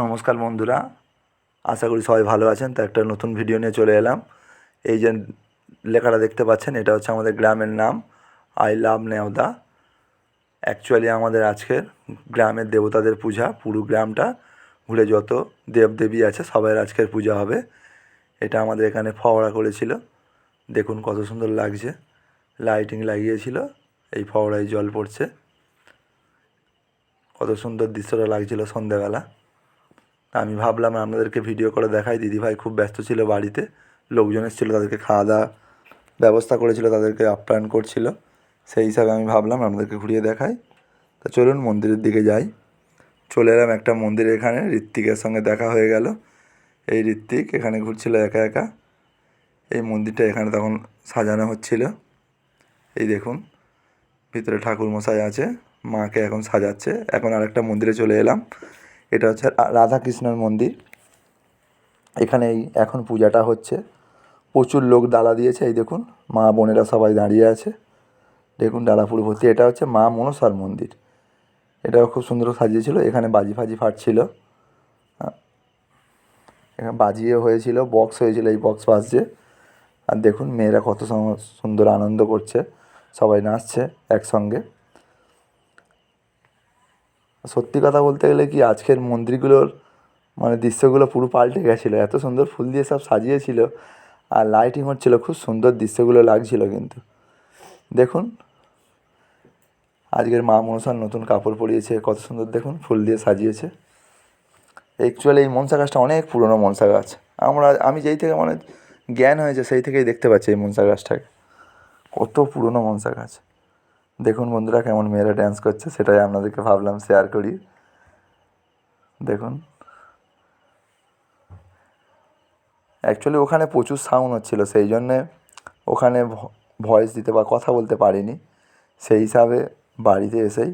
নমস্কার বন্ধুরা, আশা করি সবাই ভালো আছেন। তো একটা নতুন ভিডিও নিয়ে চলে এলাম। এই যে লেখাটা দেখতে পাচ্ছেন, এটা হচ্ছে আমাদের গ্রামের নাম, আই লাভ নেওদা অ্যাকচুয়ালি আমাদের আজকের গ্রামের দেবতাদের পূজা, পুরো গ্রামটা ঘুরে যত দেবদেবী আছে সবাই আজকের পূজা হবে। এটা আমাদের এখানে ফওয়ারা করেছিল। দেখুন কত সুন্দর লাগছে। লাইটিং লাগিয়েছিল, এই ফওয়ারায় জল পড়ছে। কত সুন্দর দৃশ্যটা লাগছিল সন্ধ্যাবেলা। আমি ভাবলাম আপনাদেরকে ভিডিও করে দেখাই। দিদিভাই খুব ব্যস্ত ছিল বাড়িতে। লোকজন এসেছিল, তাদেরকে খাওয়া দাওয়া ব্যবস্থা করেছিল, তাদেরকে আপ্যায়ন করছিল। সেই হিসাবে আমি ভাবলাম আপনাদেরকে ঘুরিয়ে দেখাই। তা চলুন মন্দিরের দিকে যাই। চলে এলাম একটা মন্দির এখানে, ঋত্বিকের সঙ্গে দেখা হয়ে গেল। এই ঋত্বিক এখানে ঘুরছিল একা একা। এই মন্দিরটা এখানে তখন সাজানো হচ্ছিল। এই দেখুন, ভিতরে ঠাকুর মশাই আছে, মাকে এখন সাজাচ্ছে। এখন আরেকটা মন্দিরে চলে এলাম। এটা হচ্ছে রাধাকৃষ্ণের মন্দির। এখানে এই এখন পূজাটা হচ্ছে। প্রচুর লোক ডালা দিয়েছে, এই দেখুন, মা বোনেরা সবাই দাঁড়িয়ে আছে। দেখুন ডালা পুরো ভর্তি। এটা হচ্ছে মা মনসার মন্দির। এটাও খুব সুন্দর সাজিয়েছিল। এখানে বাজি ফাজি ফাটছিল। এখানে বাজিয়ে হয়েছিল, বক্স হয়েছিল এই বক্স বাজছে। আর দেখুন, মেয়েরা কত সুন্দর আনন্দ করছে। সবাই নাচছে একসঙ্গে। সত্যি কথা বলতে গেলে কি আজকের মন্দিরগুলোর মানে দৃশ্যগুলো পুরো পাল্টে গেছিল। এত সুন্দর ফুল দিয়ে সব সাজিয়েছিল আর লাইটিং হচ্ছিল, খুব সুন্দর দৃশ্যগুলো লাগছিল কিন্তু। দেখুন, আজকের মা মনসার নতুন কাপড় পরিয়েছে, কত সুন্দর দেখুন, ফুল দিয়ে সাজিয়েছে। অ্যাকচুয়ালি এই মনসা গাছটা অনেক পুরনো মনসা গাছ। আমরা, আমি যেই থেকে মানে জ্ঞান হয়েছে সেই থেকেই দেখতে পাচ্ছি এই মনসা গাছটাকে। কত পুরনো মনসা গাছ। দেখুন বন্ধুরা কেমন মেয়েরা ড্যান্স করছে, সেটাই আপনাদেরকে ভাবলাম শেয়ার করি। দেখুন। অ্যাকচুয়ালি ওখানে প্রচুর সাউন্ড হচ্ছিল, সেই জন্যে ওখানে ভয়েস দিতে বা কথা বলতে পারিনি। সেই হিসাবে বাড়িতে এসেই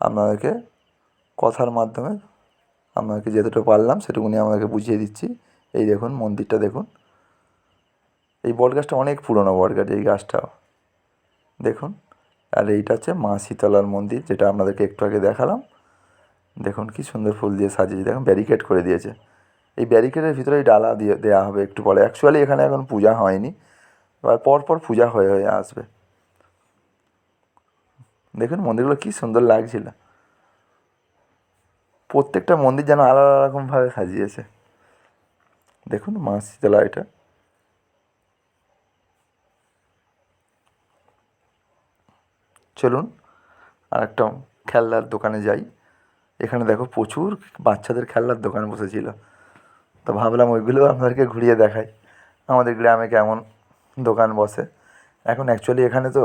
আপনাদেরকে কথার মাধ্যমে আপনাদেরকে যেতটুকু পারলাম, সেটুকুনি আপনাদেরকে বুঝিয়ে দিচ্ছি। এই দেখুন, মন্দিরটা দেখুন। এই বট গাছটা অনেক পুরনো বট গাছ এই গাছটাও। দেখুন, আর এইটা হচ্ছে মা শীতলার মন্দির, যেটা আপনাদেরকে একটু আগে দেখালাম। দেখুন কি সুন্দর ফুল দিয়ে সাজিয়েছে, দেখুন ব্যারিকেড করে দিয়েছে। এই ব্যারিকেডের ভিতরে এই ডালা দিয়ে দেওয়া হবে একটু পরে। অ্যাকচুয়ালি এখানে এখন পূজা হয়নি, এবার পর পর পূজা হয়ে হয়ে আসবে। দেখুন মন্দিরগুলো কি সুন্দর লাগছিল। প্রত্যেকটা মন্দির যেন আলাদা রকমভাবে সাজিয়েছে। দেখুন মা শীতলা এটা। চলুন আর একটা খেলনার দোকানে যাই। এখানে দেখো প্রচুর বাচ্চাদের খেলনার দোকান বসেছিল। তো ভাবলাম ওইগুলো আপনাদেরকে ঘুরিয়ে দেখাই। আমাদের গ্রামে কেমন দোকান বসে। এখন অ্যাকচুয়ালি এখানে তো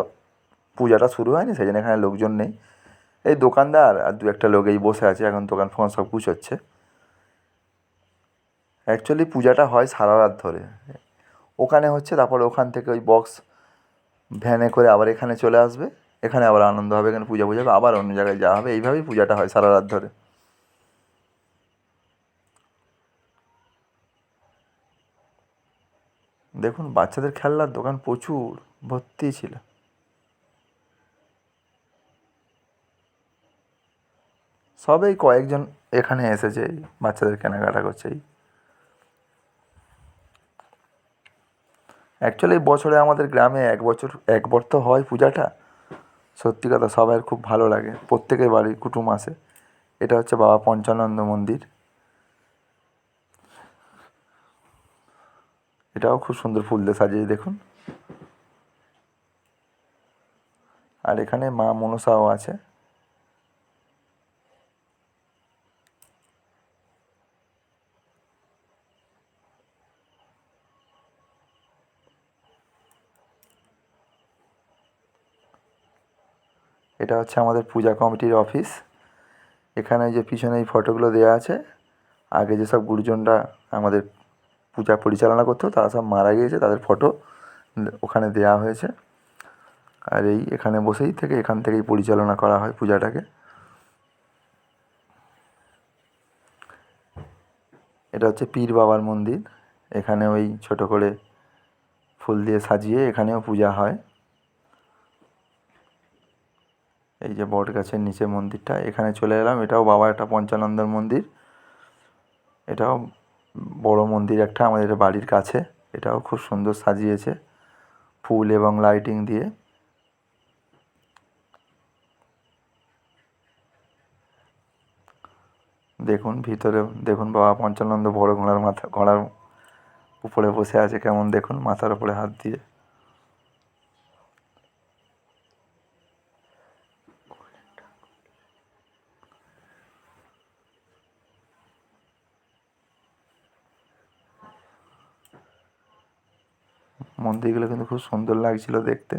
পূজাটা শুরু হয়নি, সেই জন্য এখানে লোকজন নেই। এই দোকানদার আর দু একটা লোক এই বসে আছে, এখন দোকান ফোকান সব গুছোচ্ছে। অ্যাকচুয়ালি পূজাটা হয় সারা রাত ধরে। ওখানে হচ্ছে তারপর ওখান থেকে ওই বক্স ভ্যানে করে আবার এখানে চলে আসবে। এখানে আবার আনন্দ হবে, এখানে পূজা পূজা হবে, আবার অন্য জায়গায় যাওয়া হবে। এইভাবেই পূজাটা হয় সারা রাত ধরে। দেখুন, বাচ্চাদের খেলনার দোকান প্রচুর, ভর্তি ছিল। সবেই কয়েকজন এখানে এসেছে বাচ্চাদের কেনাকাটা করছে অ্যাকচুয়ালি বছরে আমাদের গ্রামে এক বছর একবার তো হয় পূজাটা। সত্যি কথা সবাইয়ের খুব ভালো লাগে। প্রত্যেকের বাড়ি কুটুম আসে এটা হচ্ছে বাবা পঞ্চানন্দ মন্দির। এটাও খুব সুন্দর ফুল দিয়ে সাজিয়ে দেখুন। আর এখানে মা মনসাও আছে। এটা হচ্ছে আমাদের পূজা কমিটির অফিস। এখানে যে পিছনে এই ফটোগুলো দেওয়া আছে। আগে যেসব গুরুজনরা আমাদের পূজা পরিচালনা করতো, তারা সব মারা গিয়েছে, তাদের ফটো ওখানে দেওয়া হয়েছে। আর এই এখানে বসেই থেকে এখান থেকেই পরিচালনা করা হয় পূজাটাকে। এটা হচ্ছে পীর বাবার মন্দির। এখানে ওই ছোট করে ফুল দিয়ে সাজিয়ে এখানেও পূজা হয়। এই যে বট গাছের নিচে মন্দিরটা, এখানে চলে এলাম। এটাও বাবা একটা পঞ্চানন্দর মন্দির। এটাও বড় মন্দির একটা আমাদের বাড়ির কাছে। এটাও খুব সুন্দর সাজিয়েছে ফুল এবং লাইটিং দিয়ে। দেখুন ভিতরে, দেখুন বাবা পঞ্চানন্দ বড় ঘোড়ার মাথা, ঘোড়ার উপরে বসে আছে কেমন দেখুন মাথার উপরে হাত দিয়ে। মন্দিরগুলো কিন্তু খুব সুন্দর লাগছিল দেখতে।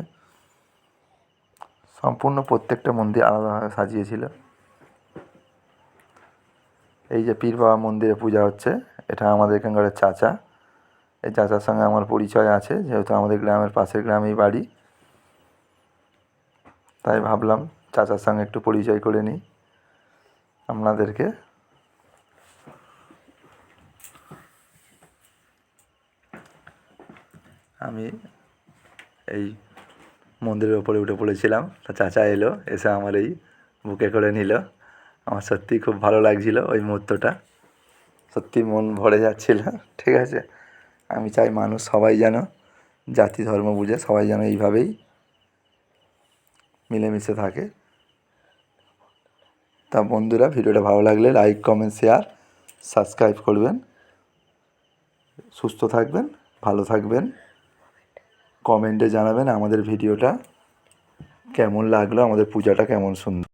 সম্পূর্ণ প্রত্যেকটা মন্দির আলাদাভাবে সাজিয়েছিল। এই যে পীর বাবা মন্দিরে পূজা হচ্ছে, এটা আমাদের এখানকার চাচা। এই চাচার সঙ্গে আমার পরিচয় আছে, যেহেতু আমাদের গ্রামের পাশের গ্রামেই বাড়ি। তাই ভাবলাম চাচার সঙ্গে একটু পরিচয় করে নিই আপনাদেরকে। আমি এই মন্দিরের ওপরে উঠে পড়েছিলাম। তা চাচা এলো, এসে আমার এই বুকে করে নিল। আমার সত্যিই খুব ভালো লাগছিল ওই মুহূর্তটা। সত্যি মন ভরে যাচ্ছিল, ঠিক আছে? আমি চাই মানুষ সবাই যেন, জাতি, ধর্ম, বুঝে সবাই যেন এইভাবেই মিলেমিশে থাকে। তা বন্ধুরা, ভিডিওটা ভালো লাগলে লাইক কমেন্ট শেয়ার সাবস্ক্রাইব করবেন। সুস্থ থাকবেন, ভালো থাকবেন। কমেন্টে জানাবেন আমাদের ভিডিওটা কেমন লাগল আমাদের পূজাটা কেমন সুন্দর।